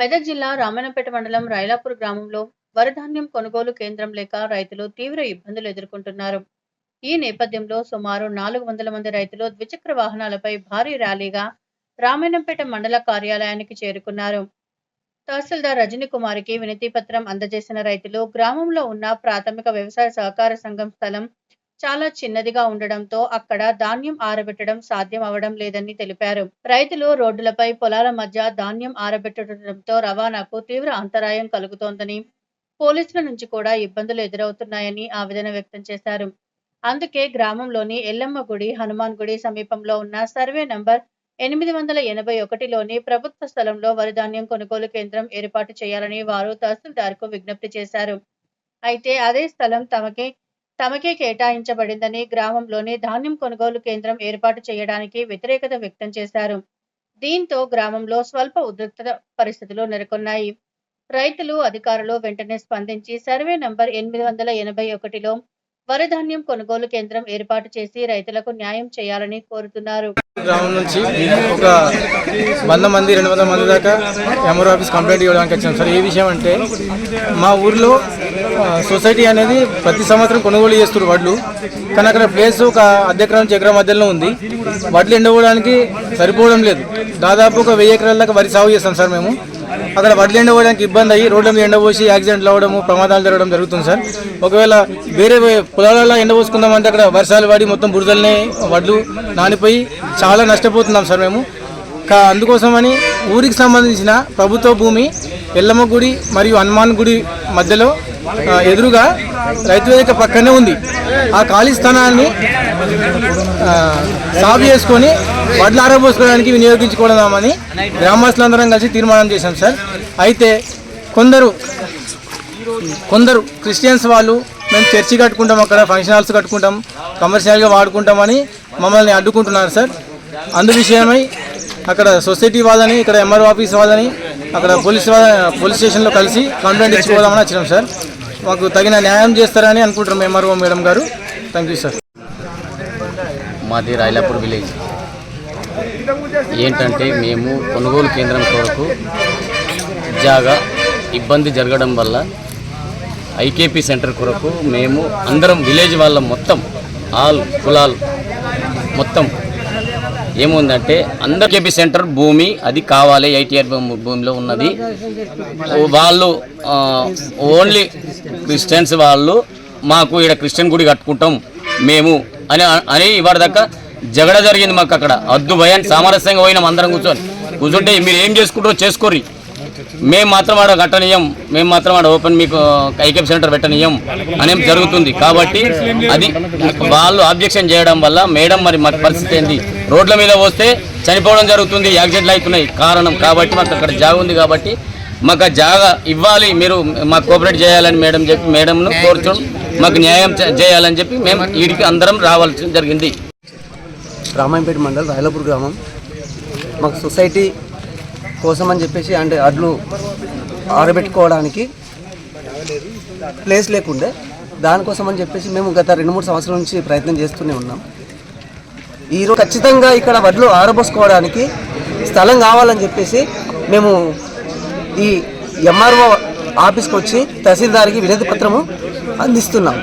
మెదక్ జిల్లా రామన్నపేట మండలం రైలాపూర్ గ్రామంలో వరధాన్యం కొనుగోలు కేంద్రం లేక రైతులు తీవ్ర ఇబ్బందులు ఎదుర్కొంటున్నారు. ఈ నేపథ్యంలో సుమారు నాలుగు వందల మంది రైతులు ద్విచక్ర వాహనాలపై భారీ ర్యాలీగా రామాయణంపేట మండల కార్యాలయానికి చేరుకున్నారు. తహసీల్దార్ రజనీ కుమార్కి వినతి పత్రం అందజేసిన రైతులు గ్రామంలో ఉన్న ప్రాథమిక వ్యవసాయ సహకార సంఘం స్థలం చాలా చిన్నదిగా ఉండడంతో అక్కడ ధాన్యం ఆరబెట్టడం సాధ్యం అవడం లేదని తెలిపారు. రైతులు రోడ్డులపై పొలాల మధ్య ధాన్యం ఆరబెట్టడంతో రవాణాకు తీవ్ర అంతరాయం కలుగుతోందని పోలీసుల నుంచి కూడా ఇబ్బందులు ఎదురవుతున్నాయని ఆవేదన వ్యక్తం చేశారు. అందుకే గ్రామంలోని ఎల్లమ్మ గుడి హనుమాన్ గుడి సమీపంలో ఉన్న సర్వే నంబర్ ఎనిమిది వందల ఎనభై ఒకటిలోని ప్రభుత్వ స్థలంలో వరిధాన్యం కొనుగోలు కేంద్రం ఏర్పాటు చేయాలని వారు తహసీల్దార్కు విజ్ఞప్తి చేశారు. అయితే అదే స్థలం తమకే తమకే కేటాయించబడిందని గ్రామంలోని ధాన్యం కొనుగోలు కేంద్రం ఏర్పాటు చేయడానికి వ్యతిరేకత వ్యక్తం చేశారు. దీంతో గ్రామంలో స్వల్ప ఉద్రిక్త పరిస్థితులు నెలకొన్నాయి. రైతులు అధికారులు వెంటనే స్పందించి సర్వే నంబర్ ఎనిమిది వందల ఎనభై ఒకటిలో వరిధాన్యం కొనుగోలు కేంద్రం ఏర్పాటు చేసి రైతులకు న్యాయం చేయాలని కోరుతున్నారు. గ్రామం నుంచి ఒక వంద మంది రెండు వందల మంది దాకా ఎంఆర్ ఆఫీస్ కంప్లైంట్ ఇవ్వడానికి వచ్చాం. సార్ ఏ విషయం అంటే మా ఊర్లో సొసైటీ అనేది ప్రతి సంవత్సరం కొనుగోలు చేస్తారు వడ్లు. కానీ అక్కడ ప్లేస్ ఒక అర్ధ ఎకరం నుంచి ఎకరం మధ్యలో ఉంది. వడ్లు ఎండవడానికి సరిపోవడం లేదు. దాదాపు ఒక వెయ్యి ఎకరాలకు వరి సాగు చేస్తాం సార్ మేము. అక్కడ వడ్లు ఎండపోవడానికి ఇబ్బంది అయ్యి రోడ్ల మీద ఎండపోసి యాక్సిడెంట్లు అవ్వడము ప్రమాదాలు జరగడం జరుగుతుంది సార్. ఒకవేళ వేరే పొలాలలో ఎండబోసుకుందామంటే అక్కడ వర్షాలు పడి మొత్తం బురదలనే వడ్లు నానిపోయి చాలా నష్టపోతున్నాం సార్ మేము. కా అందుకోసమని ఊరికి సంబంధించిన ప్రభుత్వ భూమి ఎల్లమ్మ గుడి మరియు హనుమాన్ గుడి మధ్యలో ఎదురుగా రైతు వేదిక పక్కనే ఉంది. ఆ ఖాళీ స్థానాన్ని సాగు చేసుకొని వడ్లు ఆరబోసుకోవడానికి వినియోగించుకోవడమని గ్రామస్తులందరం కలిసి తీర్మానం చేశాం సార్. అయితే కొందరు కొందరు క్రిస్టియన్స్ వాళ్ళు మేము చర్చి కట్టుకుంటాం అక్కడ ఫంక్షన్ హాల్స్ కట్టుకుంటాం కమర్షియల్గా వాడుకుంటామని మమ్మల్ని అడ్డుకుంటున్నారు సార్. అందు విషయమై అక్కడ సొసైటీ వాళ్ళని ఇక్కడ ఎంఆర్ఓ ఆఫీస్ వాళ్ళని అక్కడ పోలీస్ వాళ్ళ పోలీస్ స్టేషన్లో కలిసి కంప్లైంట్ ఇచ్చిపోదామని వచ్చినాం సార్. మాకు తగిన న్యాయం చేస్తారని అనుకుంటున్నాం ఎంఆర్ఓ మేడం గారు. థ్యాంక్ యూ సార్ మాది రాయలాపూర్ విలేజ్. ఏంటంటే మేము కొనుగోలు కేంద్రం కొరకు జాగా ఇబ్బంది జరగడం వల్ల ఐకేపీ సెంటర్ కొరకు మేము అందరం విలేజ్ వాళ్ళం మొత్తం ఆల్ కులాల్ మొత్తం ఏముందంటే అందరు కేపీ సెంటర్ భూమి అది కావాలి ఐటీఆర్ భూమిలో ఉన్నది. వాళ్ళు ఓన్లీ క్రిస్టియన్స్ వాళ్ళు మాకు ఇక్కడ క్రిస్టియన్ గుడి కట్టుకుంటాం మేము అని అని ఇవాళ దాకా జగడ జరిగింది మాకు అక్కడ. అద్దు భయాన్ని సామరస్యంగా పోయినాం అందరం కూర్చొని. కూర్చుంటే మీరు ఏం చేసుకుంటారో చేసుకోర్రి. మేము మాత్రం ఆడ కట్టనీయం మేము మాత్రం ఆడ ఓపెన్ మీకు ఐకెప్ సెంటర్ పెట్టనీయం అనేం జరుగుతుంది. కాబట్టి అది వాళ్ళు ఆబ్జెక్షన్ చేయడం వల్ల మేడం మరి మాకు పరిస్థితి ఏంది? రోడ్ల మీద వస్తే చనిపోవడం జరుగుతుంది యాక్సిడెంట్లు అవుతున్నాయి. కారణం కాబట్టి మాకు అక్కడ జాగ ఉంది కాబట్టి మాకు ఆ జాగా ఇవ్వాలి. మీరు మాకు కోఆపరేట్ చేయాలని మేడం చెప్పి మేడంను కోరుచు మాకు న్యాయం చేయాలని చెప్పి మేము వీడికి అందరం రావాల్సి జరిగింది. రామాయంపేట మండల్ రాయలపూర్ గ్రామం. మాకు సొసైటీ కోసం అని చెప్పేసి అంటే అడ్లు ఆరబెట్టుకోవడానికి ప్లేస్ లేకుండే. దానికోసం అని చెప్పేసి మేము గత రెండు మూడు సంవత్సరాల నుంచి ప్రయత్నం చేస్తూనే ఉన్నాం. ఈరోజు ఖచ్చితంగా ఇక్కడ వడ్లు ఆరబోసుకోవడానికి స్థలం కావాలని చెప్పేసి మేము ఈ ఎంఆర్ఓ ఆఫీస్కి వచ్చి తహసీల్దార్కి వినతి పత్రము అందిస్తున్నాం.